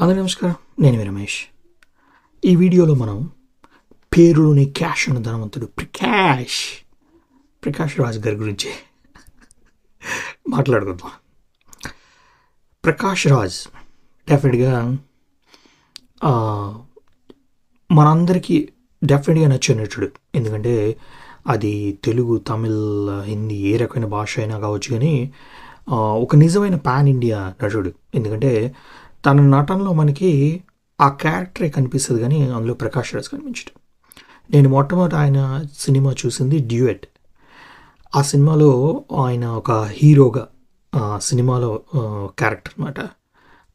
అందరి నమస్కారం. నేను రమేష్. ఈ వీడియోలో మనం పేరులోని క్యాష్ ఉన్న ధనవంతుడు ప్రకాష్ ప్రకాష్ రాజ్ గారి గురించి మాట్లాడుకుందాం. ప్రకాష్ రాజ్ డెఫినెట్గా మనందరికీ డెఫినెట్గా నచ్చిన నటుడు. ఎందుకంటే అది తెలుగు తమిళ్ హిందీ ఏ రకమైన భాష అయినా కావచ్చు కానీ ఒక నిజమైన పాన్ ఇండియా నటుడు. ఎందుకంటే తన నటనలో మనకి ఆ క్యారెక్టరే కనిపిస్తుంది కానీ అందులో ప్రకాష్ రాజ్ కనిపించడం. నేను మొట్టమొదటి ఆయన సినిమా చూసింది డ్యూయట్. ఆ సినిమాలో ఆయన ఒక హీరోగా ఆ సినిమాలో క్యారెక్టర్ అనమాట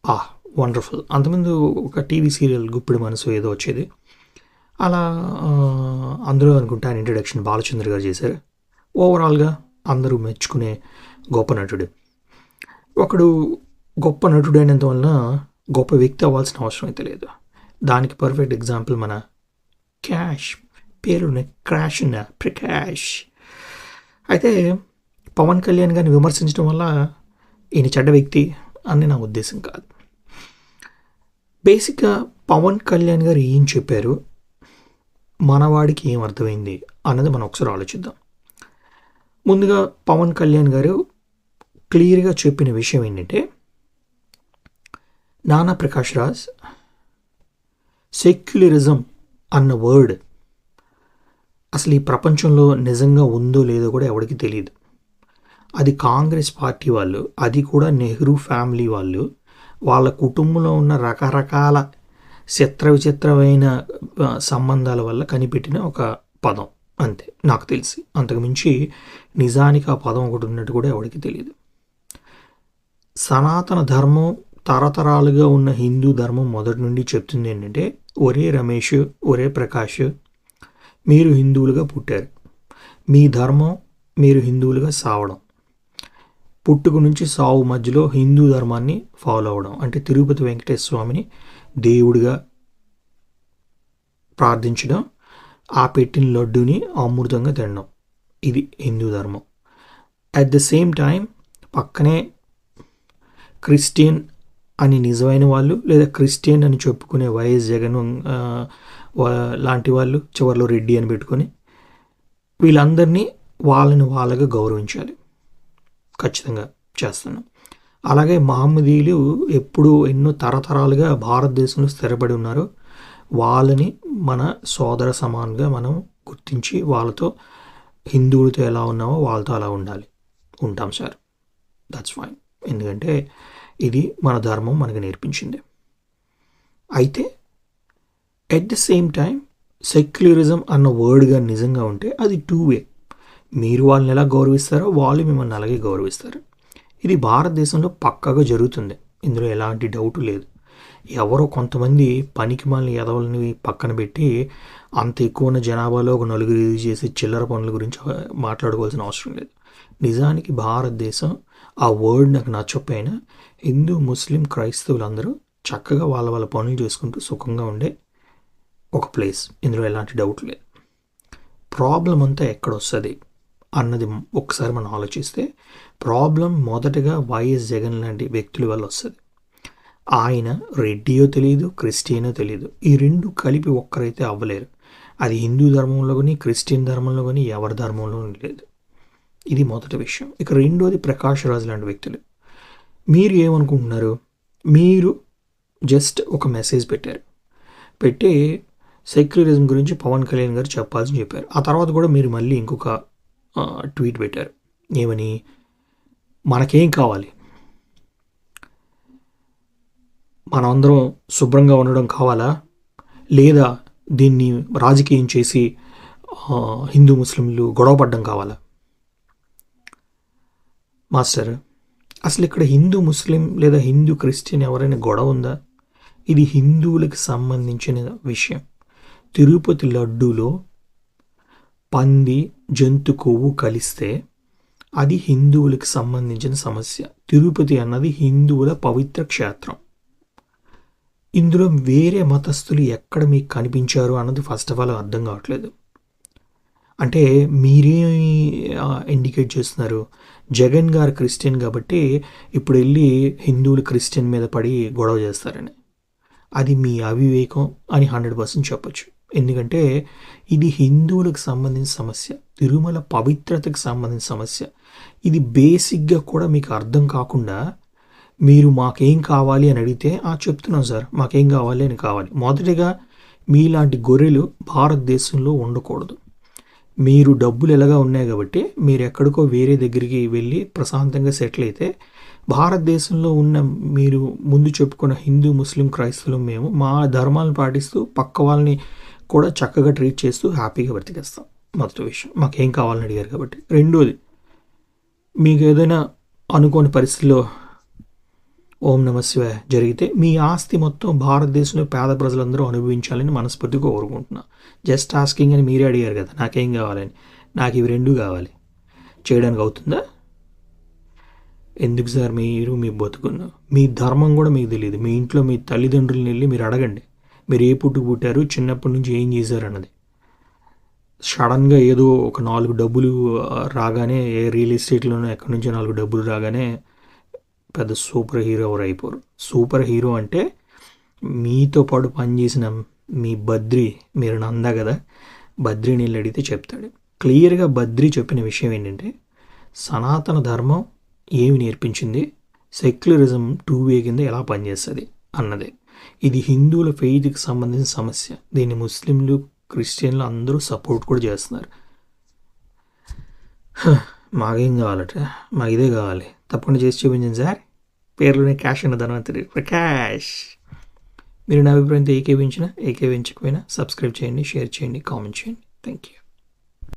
ఆ వండర్ఫుల్. అంతకుముందు ఒక టీవీ సీరియల్ గుప్పిడి మనసు ఏదో వచ్చేది. అలా అందరూ అందులో అనుకుంటే ఆయన ఇంట్రడక్షన్ బాలచంద్ర గారు చేశారు. ఓవరాల్గా అందరూ మెచ్చుకునే గొప్ప నటుడు. ఒకడు గొప్ప నటుడైనంత వలన గొప్ప వ్యక్తి అవ్వాల్సిన అవసరం అయితే లేదు. దానికి పర్ఫెక్ట్ ఎగ్జాంపుల్ మన క్యాష్. పేరున క్రాష్ ఉన్న ప్రకాష్. అయితే పవన్ కళ్యాణ్ గారిని విమర్శించడం వల్ల ఈయన చెడ్డ వ్యక్తి అని నా ఉద్దేశం కాదు. బేసిక్గా పవన్ కళ్యాణ్ గారు ఏం చెప్పారు? మనవాడికి ఏం అర్థమైంది అన్నది మనం ఒకసారి ఆలోచిద్దాం. ముందుగా పవన్ కళ్యాణ్ గారు క్లియర్గా చెప్పిన విషయం ఏంటంటే నానా ప్రకాష్ రాజ్ సెక్యులరిజం అన్న వర్డ్ అసలు ఈ ప్రపంచంలో నిజంగా ఉందో లేదో కూడా ఎవరికి తెలియదు అది కాంగ్రెస్ పార్టీ వాళ్ళు అది కూడా నెహ్రూ ఫ్యామిలీ వాళ్ళు వాళ్ళ కుటుంబంలో ఉన్న రకరకాల చిత్ర విచిత్రమైన సంబంధాల వల్ల కనిపెట్టిన ఒక పదం అంతే నాకు తెలిసి. అంతకుమించి నిజానికి ఆ పదం ఒకటి ఉన్నట్టు కూడా ఎవరికి తెలియదు సనాతన ధర్మం తరతరాలుగా ఉన్న హిందూ ధర్మం మొదటి నుండి చెప్తుంది ఏంటంటే ఒరే రమేష్ ఒరే ప్రకాష్ మీరు హిందువులుగా పుట్టారు. మీ ధర్మం మీరు హిందువులుగా సావడం. పుట్టుక నుంచి సావు మధ్యలో హిందూ ధర్మాన్ని ఫాలో అవడం. అంటే తిరుపతి వెంకటేశ్వర స్వామిని దేవుడిగా ప్రార్థించడం ఆ పెట్టిన లడ్డూని అమృతంగా తినడం. ఇది హిందూ ధర్మం. అట్ ద సేమ్ టైం పక్కనే క్రిస్టియన్ అని నిజమైన వాళ్ళు లేదా క్రిస్టియన్ అని చెప్పుకునే వైఎస్ జగన్ లాంటి వాళ్ళు చివరిలో రెడ్డి అని పెట్టుకొని వీళ్ళందరినీ వాళ్ళని వాళ్ళగా గౌరవించాలి. ఖచ్చితంగా చేస్తున్నాం. అలాగే మహమ్మదీయులు ఎప్పుడు ఎన్నో తరతరాలుగా భారతదేశంలో స్థిరపడి ఉన్నారు. వాళ్ళని మన సోదర సమానంగా మనం గుర్తించి వాళ్ళతో హిందువులతో ఎలా ఉన్నామో వాళ్ళతో అలా ఉండాలి. ఉంటాం సార్. దట్స్ ఫైన్ ఎందుకంటే ఇది మన ధర్మం మనకు నేర్పించింది. అయితే at the same time secularism అన్న వర్డ్గా నిజంగా ఉంటే అది టూ వే మీరు వాళ్ళని ఎలా గౌరవిస్తారో వాళ్ళు మిమ్మల్ని అలాగే గౌరవిస్తారు. ఇది భారతదేశంలో పక్కగా జరుగుతుంది. ఇందులో ఎలాంటి డౌట్ లేదు. ఎవరో కొంతమంది పనికి మాలిన ఎదవలని పక్కన పెట్టి అంత ఎక్కువ ఉన్న జనాభాలో ఒక నలుగురు ఇది చేసి చిల్లర పనుల గురించి మాట్లాడుకోవాల్సిన అవసరం లేదు. నిజానికి భారతదేశం ఆ వర్డ్ నాకు నచ్చకపోయినా హిందూ ముస్లిం క్రైస్తవులందరూ చక్కగా వాళ్ళ వాళ్ళ పనులు చేసుకుంటూ సుఖంగా ఉండే ఒక ప్లేస్ ఇందులో ఎలాంటి డౌట్ లేదు. ప్రాబ్లం అంతా ఎక్కడ వస్తుంది అన్నది ఒకసారి మనం ఆలోచిస్తే ప్రాబ్లం మొదటగా వైఎస్ జగన్ లాంటి వ్యక్తుల వల్ల వస్తుంది. ఆయన రెడ్డియో తెలియదు క్రిస్టియనో తెలియదు ఈ రెండు కలిపి ఒక్కరైతే అవ్వలేరు. అది హిందూ ధర్మంలో కానీ క్రిస్టియన్ ధర్మంలో కానీ ఎవరి ధర్మంలో లేదు. ఇది మొదటి విషయం. ఇక రెండోది ప్రకాష్ రాజు లాంటి వ్యక్తులు. మీరు ఏమనుకుంటున్నారు? మీరు జస్ట్ ఒక మెసేజ్ పెట్టారు. పెట్టి సెక్యులరిజం గురించి పవన్ కళ్యాణ్ గారు చెప్పాల్సి చెప్పారు. ఆ తర్వాత కూడా మీరు మళ్ళీ ఇంకొక ట్వీట్ పెట్టారు. ఏమని? మనకేం కావాలి? మనమందరం శుభ్రంగా ఉండడం కావాలా? లేదా దీన్ని రాజకీయం చేసి హిందూ ముస్లింలు గొడవపడడం కావాలా? మాస్టర్ అసలు ఇక్కడ హిందూ ముస్లిం లేదా హిందూ క్రిస్టియన్ ఎవరైనా గొడవ ఉందా? ఇది హిందువులకు సంబంధించిన విషయం. తిరుపతి లడ్డూలో పంది జంతు కొవ్వు కలిస్తే అది హిందువులకు సంబంధించిన సమస్య. తిరుపతి అన్నది హిందువుల పవిత్ర క్షేత్రం. ఇందులో వేరే మతస్థులు ఎక్కడ మీకు కనిపించారు అన్నది ఫస్ట్ ఆఫ్ ఆల్ అర్థం కావట్లేదు. అంటే మీరే ఇండికేట్ చేస్తున్నారు. జగన్ గారు క్రిస్టియన్ కాబట్టి ఇప్పుడు వెళ్ళి హిందువులు క్రిస్టియన్ మీద పడి గొడవ చేస్తారని. అది మీ అవివేకం అని హండ్రెడ్ పర్సెంట్ చెప్పచ్చు. ఎందుకంటే ఇది హిందువులకు సంబంధించిన సమస్య తిరుమల పవిత్రతకు సంబంధించిన సమస్య. ఇది బేసిక్గా కూడా మీకు అర్థం కాకుండా మీరు మాకేం కావాలి అని అడిగితే ఆ చెప్తున్నాం సార్ మాకేం కావాలి అని కావాలి. మొదటిగా మీలాంటి గొర్రెలు భారతదేశంలో ఉండకూడదు. మీరు డబ్బులు ఎలాగా ఉన్నాయి కాబట్టి మీరు ఎక్కడికో వేరే దగ్గరికి వెళ్ళి ప్రశాంతంగా సెటిల్ అయితే భారతదేశంలో ఉన్న మీరు ముందు చెప్పుకున్న హిందూ ముస్లిం క్రైస్తవులు మేము మా ధర్మాలను పాటిస్తూ పక్క వాళ్ళని కూడా చక్కగా ట్రీట్ చేస్తూ హ్యాపీగా బ్రతికేస్తాం. మొదటి విషయం. మాకేం కావాలని అడిగారు కాబట్టి. రెండోది మీకు ఏదైనా అనుకోని పరిస్థితిలో ఓం నమ జరిగితే మీ ఆస్తి మొత్తం భారతదేశంలో పేద ప్రజలందరూ అనుభవించాలని మనస్ఫూర్తిగా కోరుకుంటున్నా. జస్ట్ ఆస్కింగ్ అని మీరే అడిగారు కదా నాకేం కావాలని? నాకు ఇవి రెండు కావాలి. చేయడానికి అవుతుందా? ఎందుకు సార్ మీరు మీ బతుకున్న? మీ ధర్మం కూడా మీకు తెలియదు. మీ ఇంట్లో మీ తల్లిదండ్రులని వెళ్ళి మీరు అడగండి. మీరు ఏ పుట్టుకు పుట్టారు? చిన్నప్పటి నుంచి ఏం చేశారు అన్నది. సడన్గా ఏదో ఒక నాలుగు డబ్బులు రాగానే ఏ రియల్ ఎస్టేట్లోనో ఎక్కడి నుంచో నాలుగు డబ్బులు రాగానే పెద్ద సూపర్ హీరో ఎవరు అయిపోరు. సూపర్ హీరో అంటే మీతో పాటు పనిచేసిన మీ బద్రి మీరు నందా కదా బద్రి నీళ్ళు అడిగితే చెప్తాడు. క్లియర్గా బద్రి చెప్పిన విషయం ఏంటంటే సనాతన ధర్మం ఏమి నేర్పించింది? సెక్యులరిజం టూ వే కింద ఎలా పనిచేస్తుంది అన్నదే. ఇది హిందువుల ఫెయిత్కి సంబంధించిన సమస్య. దీన్ని ముస్లింలు క్రిస్టియన్లు అందరూ సపోర్ట్ కూడా చేస్తున్నారు. మాకేం కావాలట? మాకు ఇదే కావాలి. తప్పకుండా చేసి చూపించండి సార్. పేర్లోనే క్యాష్ ఉన్న ధనవంతరి ప్రకాష్! మీరు నా అభిప్రాయంతో ఏకేవించినా ఏకేవించకపోయినా సబ్స్క్రైబ్ చేయండి షేర్ చేయండి కామెంట్ చేయండి. Thank you